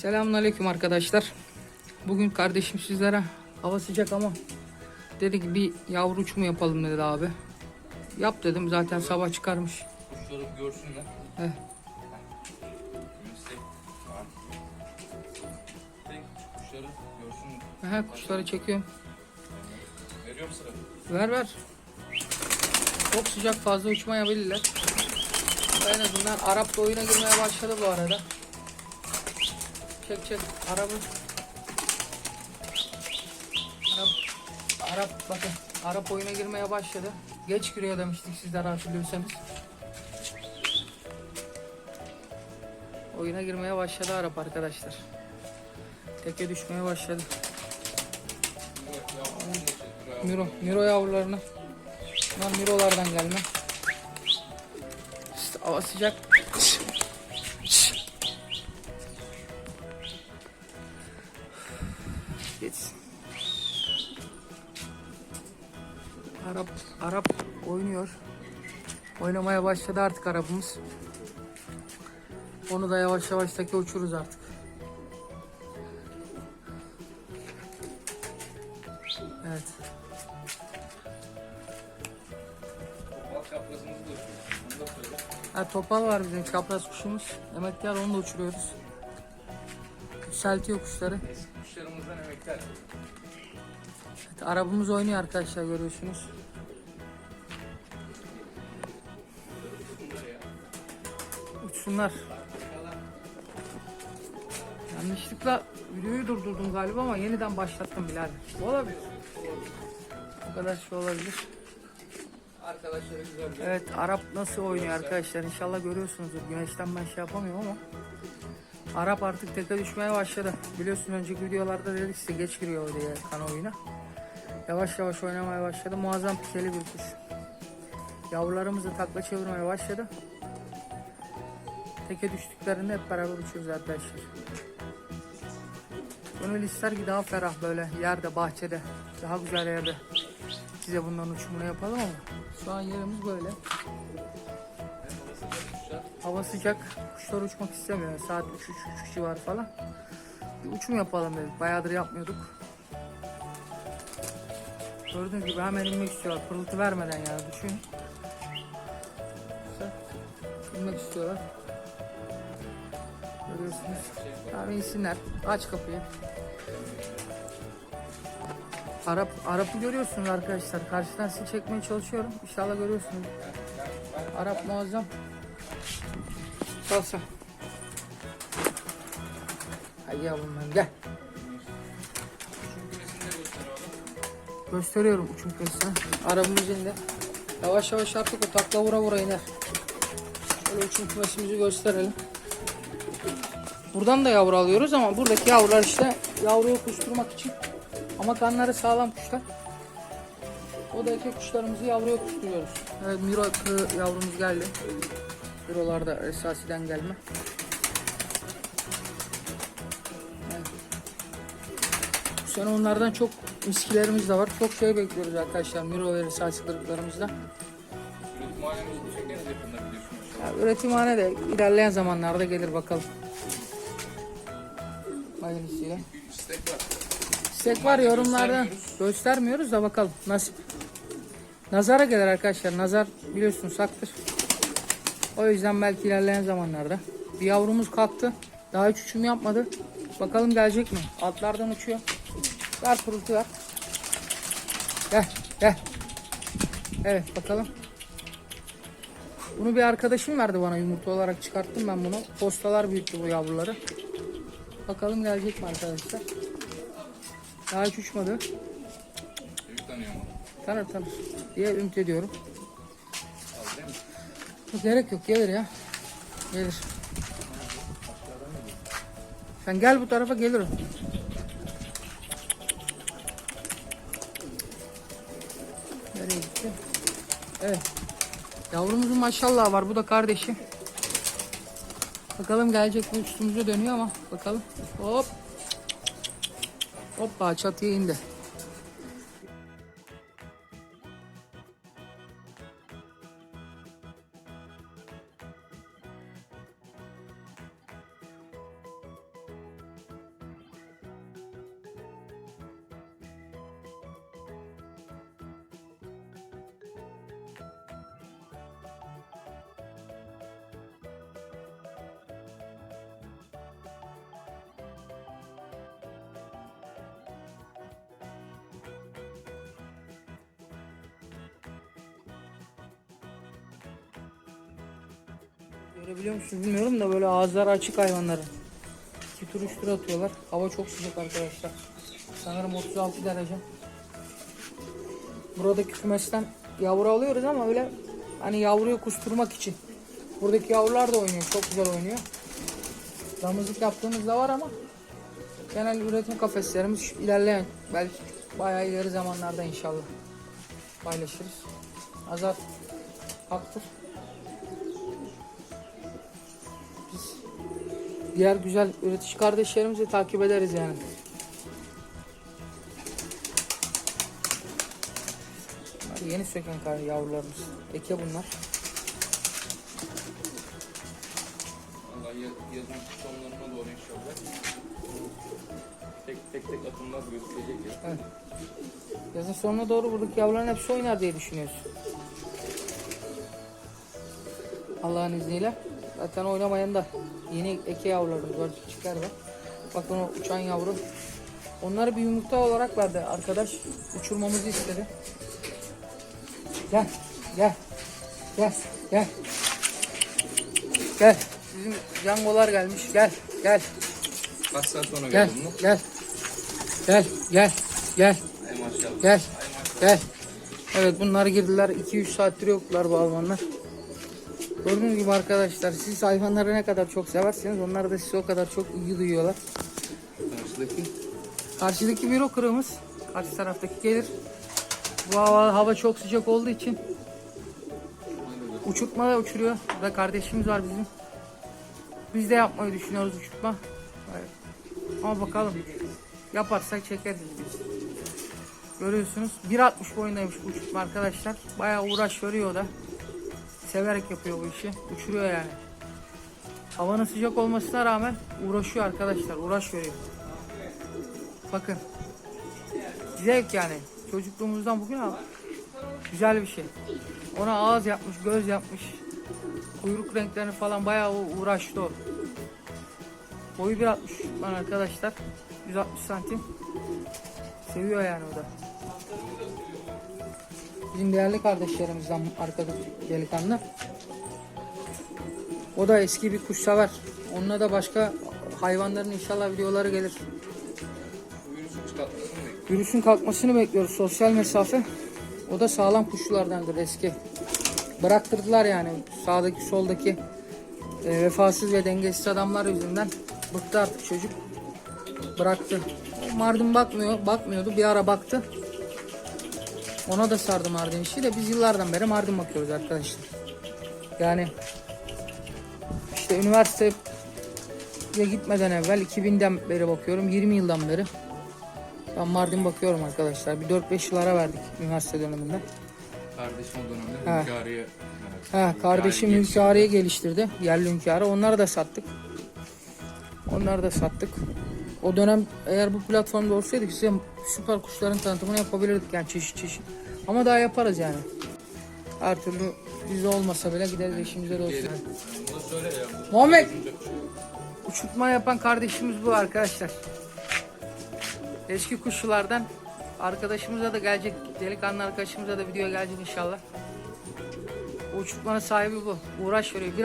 Selamünaleyküm arkadaşlar. Bugün kardeşim sizlere hava sıcak ama dedi ki bir yavru uçumu yapalım dedi abi. Yap dedim zaten sabah çıkarmış. Kuşları görsünler. Tek kuşları görsün. He, kuşları çekiyorum. Veriyorum sıra. Ver ver. Çok sıcak fazla uçmayabilirler. En azından Arap da oyuna girmeye başladı bu arada. Çek çek Arap'ı. Arap, Arap bakın Arap oyuna girmeye başladı. Geç giriyor demiştik sizler hatırlıyorsanız. Oyuna girmeye başladı Arap arkadaşlar. Teke düşmeye başladı. Miro, Miro yavrularını. Bunlar Miro'lardan gelme. İşte hava sıcak. Arap, Arap oynuyor. Oynamaya başladı artık Arap'ımız. Onu da yavaş yavaş teke uçuruz artık. Evet. Ha, topal var bizim çapraz kuşumuz. Emektar onu da uçuruyoruz. Yükseltiyor kuşları. Eski kuşlarımızdan emekler. Evet, arabamız oynuyor arkadaşlar görüyorsunuz. Uçsunlar. Yanlışlıkla videoyu durdurdum galiba ama yeniden başlattım Bilal. Olabilir. O kadar şey olabilir. Evet Arap nasıl oynuyor arkadaşlar İnşallah görüyorsunuzdur. Güneşten ben şey yapamıyorum ama Arap artık teke düşmeye başladı. Biliyorsun önceki videolarda dedik size geç giriyor diye kan oyuna. Yavaş yavaş oynamaya başladı. Muazzam pikeli bir kuş. Yavrularımız da takla çevirmeye başladı. Teke düştüklerinde hep beraber uçuyoruz arkadaşlar. Gönül ister ki daha ferah böyle yerde, bahçede, daha güzel yerde size bundan uçumunu yapalım ama şu an yerimiz böyle. Hava sıcak, kuşlar uçmak istemiyor. Saat 3-3 civarı falan. Bir uçum yapalım dedik. Bayağıdır yapmıyorduk. Gördüğünüz gibi hemen inmek istiyorlar. Pırıltı vermeden yani düşün. İşte inmek istiyorlar. Görüyorsunuz. Tamam insinler. Aç kapıyı. Arap Arap'ı görüyorsunuz arkadaşlar. Karşıdan sizi çekmeye çalışıyorum. İnşallah görüyorsunuz. Arap muazzam. Salsa. Hay yavrum ben gel. Küresini. Gösteriyorum uçum kıyısını. Arabamız indi. Yavaş yavaş artık o takla vura vura iner. Şöyle uçum kümesimizi gösterelim. Buradan da yavru alıyoruz ama buradaki yavrular işte yavruyu kusturmak için. Ama kanları sağlam kuşlar. O da erkek kuşlarımızı yavruya kusturuyoruz. Evet Miro yavrumuz geldi. Mirolar da esasiden gelme. Evet. Bu sene onlardan çok miskilerimiz de var. Çok şey bekliyoruz arkadaşlar Miro ve esasi bu yakında biliyorsunuz. Ya, üretimhane de ilerleyen zamanlarda gelir bakalım. Hayırlısıyla. İstek var. İstek var yorumlarda. Göstermiyoruz da bakalım nasip. Nazara gelir arkadaşlar. Nazar biliyorsunuz saktır. O yüzden belki ilerleyen zamanlarda. Bir yavrumuz kalktı. Daha hiç uçum yapmadı. Bakalım gelecek mi? Altlardan uçuyor. Ver pırıltı ver. Gel gel. Evet bakalım. Bunu bir arkadaşım verdi bana yumurta olarak çıkarttım ben bunu. Postalar büyüttü bu yavruları. Bakalım gelecek mi arkadaşlar? Daha hiç uçmadı. Tanır tanır diye ümit ediyorum. Yok, gerek yok gelir ya. Gelir. Sen gel bu tarafa gelir. Nereye gitti? Evet. Yavrumuzun maşallah var. Bu da kardeşi. Bakalım gelecek mi üstümüze dönüyor ama bakalım. Hop. Hoppa çatıya indi. Görebiliyor musun bilmiyorum da böyle ağızları açık hayvanların. İki tur üç tur atıyorlar. Hava çok sıcak arkadaşlar. Sanırım 36 derece. Buradaki kümesten yavru alıyoruz ama öyle hani yavruyu kusturmak için. Buradaki yavrular da oynuyor. Çok güzel oynuyor. Damızlık yaptığımız da var ama genel üretim kafeslerimiz ilerleyen belki bayağı ileri zamanlarda inşallah paylaşırız. Azat aktif. Diğer güzel üretici kardeşlerimizi takip ederiz yani. Bunlar yeni söken yavrularımız. Eke bunlar. Allah ya- yazın sonlarına doğru inşallah. Tek tek tek atımlar gözükecek ya. Evet. Yazın sonuna doğru buradaki yavruların hepsi oynar diye düşünüyoruz. Allah'ın izniyle. Zaten oynamayan da yeni eke yavrularımız var, küçükler var. Bakın o uçan yavru. Onları bir yumurta olarak verdi arkadaş. Uçurmamızı istedi. Gel, gel, gel, gel. Gel. Bizim jangolar gelmiş. Gel, gel, Kaç saat sonra gel, geldi bunu? gel. Gel, gel, gel. Gel. Gel. Evet bunlar girdiler. 2-3 saattir yoklar bu hayvanlar. Gördüğünüz gibi arkadaşlar siz hayvanları ne kadar çok severseniz onlar da size o kadar çok ilgi duyuyorlar. Karşıdaki Karşıdaki büro kırığımız. Karşı taraftaki gelir. Bu hava, hava çok sıcak olduğu için uçurtma uçuruyor. Burada kardeşimiz var bizim. Biz de yapmayı düşünüyoruz uçurtma. Evet. Ama bakalım. Yaparsak çekeriz biz. Görüyorsunuz 1.60 boyundaymış bu uçurtma arkadaşlar. Bayağı uğraş veriyor da. Severek yapıyor bu işi. Uçuruyor yani. Havanın sıcak olmasına rağmen uğraşıyor arkadaşlar. Uğraş veriyor. Bakın. Zevk yani. Çocukluğumuzdan bugün al. Güzel bir şey. Ona ağız yapmış, göz yapmış. Kuyruk renklerini falan bayağı uğraştı o. Boyu 1.60 lan arkadaşlar. 160 santim. Seviyor yani o da. Bizim değerli kardeşlerimizden arkadaş delikanlı. O da eski bir kuşsever. Onunla da başka hayvanların inşallah videoları gelir. Virüsün kalkmasını bekliyoruz. Sosyal mesafe. O da sağlam kuşlardandır eski. Bıraktırdılar yani sağdaki soldaki e, vefasız ve dengesiz adamlar yüzünden bıktı artık çocuk. Bıraktı. O Mardin bakmıyor, bakmıyordu. Bir ara baktı. Ona da sardı Mardin işi de biz yıllardan beri Mardin bakıyoruz arkadaşlar. Yani işte üniversiteye gitmeden evvel 2000'den beri bakıyorum. 20 yıldan beri. Ben Mardin bakıyorum arkadaşlar. Bir 4-5 yıl ara verdik üniversite döneminde. Kardeşim o dönemde Ha. hünkârıya Ha, kardeşim hünkârı hünkârıya geliştirdi. Yerli hünkârı. Onları da sattık. Onları da sattık. O dönem eğer bu platformda olsaydık size süper kuşların tanıtımını yapabilirdik yani çeşit çeşit. Ama daha yaparız yani. Her türlü bizde olmasa bile gideriz işimize de olsun. Bunu Muhammed! Uçurtma yapan kardeşimiz bu arkadaşlar. Eski kuşçulardan arkadaşımıza da gelecek, delikanlı arkadaşımıza da video gelecek inşallah. Bu uçurtmanın sahibi bu. Uğraş veriyor. Bir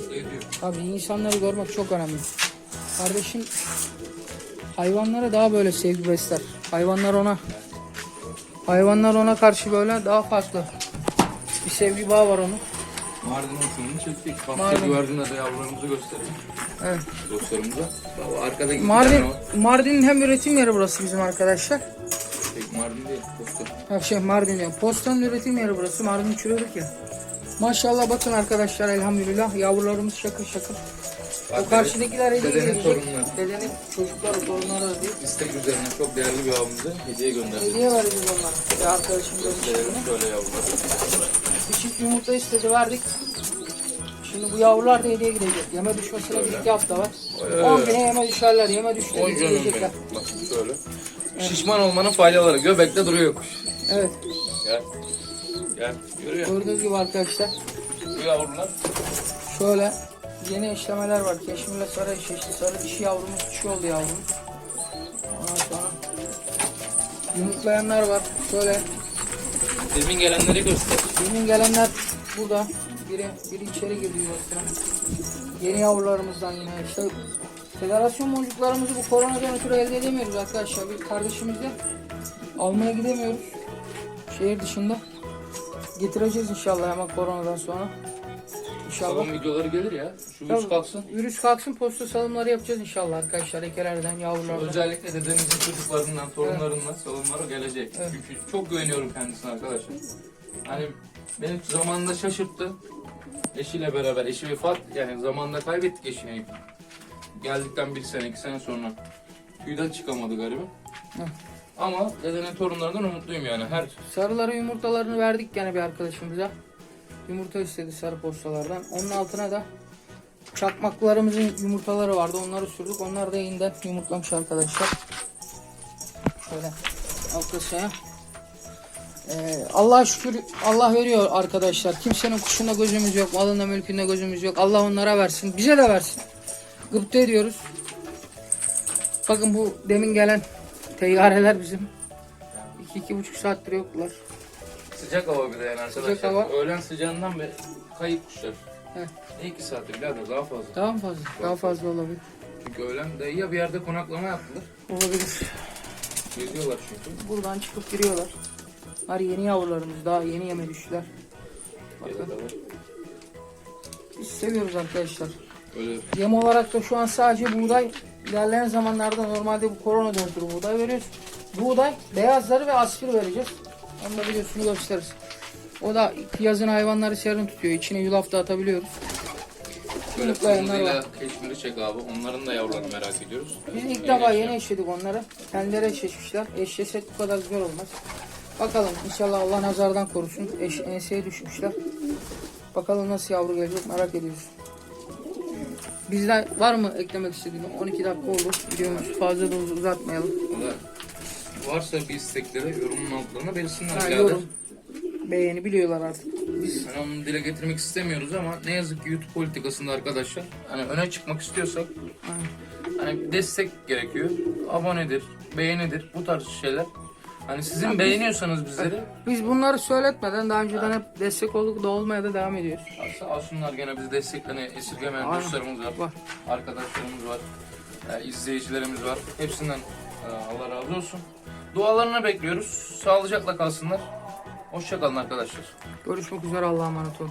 Mutlu ediyor. Tabii insanları görmek çok önemli. Kardeşim hayvanlara daha böyle sevgi besler. Hayvanlar ona hayvanlar ona karşı böyle daha farklı bir sevgi bağı var onun. Mardin uçumunu çektik. Bahçe güvercinde de yavrularımızı gösterelim. Evet. Dostlarımıza. Baba arkada iki Mardin tane var. Mardin'in hem üretim yeri burası bizim arkadaşlar. Tek Mardin değil. Dostlar. Ha şey Mardin diyorum. Postanın üretim yeri burası. Mardin uçuruyorduk ya. Maşallah bakın arkadaşlar elhamdülillah yavrularımız şakır şakır. O karşıdakiler hediye Dedenin gelecek. torunları. Dedenin çocukları, torunları değil. İstek üzerine çok değerli bir avımızı hediye gönderdik. Hediye vereceğiz onlara. Bir arkadaşım Gösterelim demiş. şöyle yavrular. Bir çift yumurta istedi verdik. Şimdi bu yavrular da hediye gidecek. Yeme düşmesine bir iki hafta var. Öyle. 10 güne yeme düşerler. Yeme düştü Oy canım gidecekler. benim. Bak şöyle. Şişman olmanın faydaları. Göbekte duruyor kuş. Evet. Gel. Görüyor musun? Gördüğünüz gibi arkadaşlar. Bu yavrular. Şöyle yeni işlemeler var. Keşmirle sarı eşleşti. Sarı dişi yavrumuz dişi oldu yavrum. Ondan sonra yumurtlayanlar var. Şöyle Demin gelenleri göster. Yeni gelenler burada. Biri, biri içeri girdi yuvasına. Yeni yavrularımızdan yine işte federasyon boncuklarımızı bu koronadan ötürü elde edemiyoruz arkadaşlar. Bir kardeşimizle almaya gidemiyoruz. Şehir dışında. Getireceğiz inşallah hemen koronadan sonra. İnşallah. Salon videoları gelir ya. Şu virüs kalksın. Virüs kalksın posta salımları yapacağız inşallah arkadaşlar. Ekelerden, yavrulardan. Özellikle dedemizin çocuklarından, torunlarından salonlara gelecek. Evet. Çünkü çok güveniyorum kendisine arkadaşlar. Hani beni zamanında şaşırttı. Eşiyle beraber, eşi vefat, yani zamanında kaybettik eşini. Geldikten bir sene, iki sene sonra tüyden çıkamadı garibim. Evet. Ama dedenin torunlarından umutluyum yani. Her Sarıları yumurtalarını verdik gene bir arkadaşımıza. Yumurta istedi sarı postalardan. Onun altına da çakmaklarımızın yumurtaları vardı. Onları sürdük. Onlar da yeniden yumurtlamış arkadaşlar. Şöyle alt kasaya. Ee, Allah'a şükür Allah veriyor arkadaşlar. Kimsenin kuşunda gözümüz yok. Malında mülkünde gözümüz yok. Allah onlara versin. Bize de versin. Gıpta ediyoruz. Bakın bu demin gelen teyyareler bizim. 2-2,5 saattir yoklar. sıcak hava bir de yani arkadaşlar. Sıcak hava. Öğlen sıcağından ve kayıp kuşlar. Heh. Ne iki saattir birader daha fazla. Daha fazla? Daha fazla olabilir. Çünkü öğlen dayıya bir yerde konaklama yaptılar. Olabilir. Geziyorlar çünkü. Buradan çıkıp giriyorlar. Var yeni yavrularımız daha yeni yeme düştüler. Bakın. biz seviyoruz arkadaşlar. Öyle Yem olarak da şu an sadece buğday. İlerleyen zamanlarda normalde bu korona döndürü buğday veriyoruz. Buğday, beyazları ve aspir vereceğiz. Onu da biliyorsunuz gösteririz. O da yazın hayvanları serin tutuyor. İçine yulaf da atabiliyoruz. Böyle kırmızıyla var. keşmiri çek abi. Onların da yavrularını merak ediyoruz. Biz ilk defa yeni eşledik onları. Kendileri eşleşmişler. Eşleşsek bu kadar güzel olmaz. Bakalım inşallah Allah nazardan korusun. Eş, enseye düşmüşler. Bakalım nasıl yavru gelecek merak ediyoruz. Bizde var mı eklemek istediğin? 12 dakika oldu. Videomuzu fazla da uz- uzatmayalım. Valla varsa bir istekleri yorumun altlarına belirsinler. Ha, yorum, beğeni biliyorlar artık. Biz Hani onu dile getirmek istemiyoruz ama ne yazık ki YouTube politikasında arkadaşlar hani öne çıkmak istiyorsak hani destek gerekiyor. Abonedir, beğenidir bu tarz şeyler. Hani sizin beğeniyorsanız bizleri biz bunları söyletmeden daha önceden hep destek olduk da olmaya da devam ediyoruz. sağ olsunlar gene bizi desteklerini esirgemeyen Aynen. dostlarımız var. Var. Arkadaşlarımız var. e, izleyicilerimiz var. Hepsinden e, Allah razı olsun. Dualarını bekliyoruz. Sağlıcakla kalsınlar. Hoşçakalın arkadaşlar. Görüşmek üzere Allah'a emanet olun.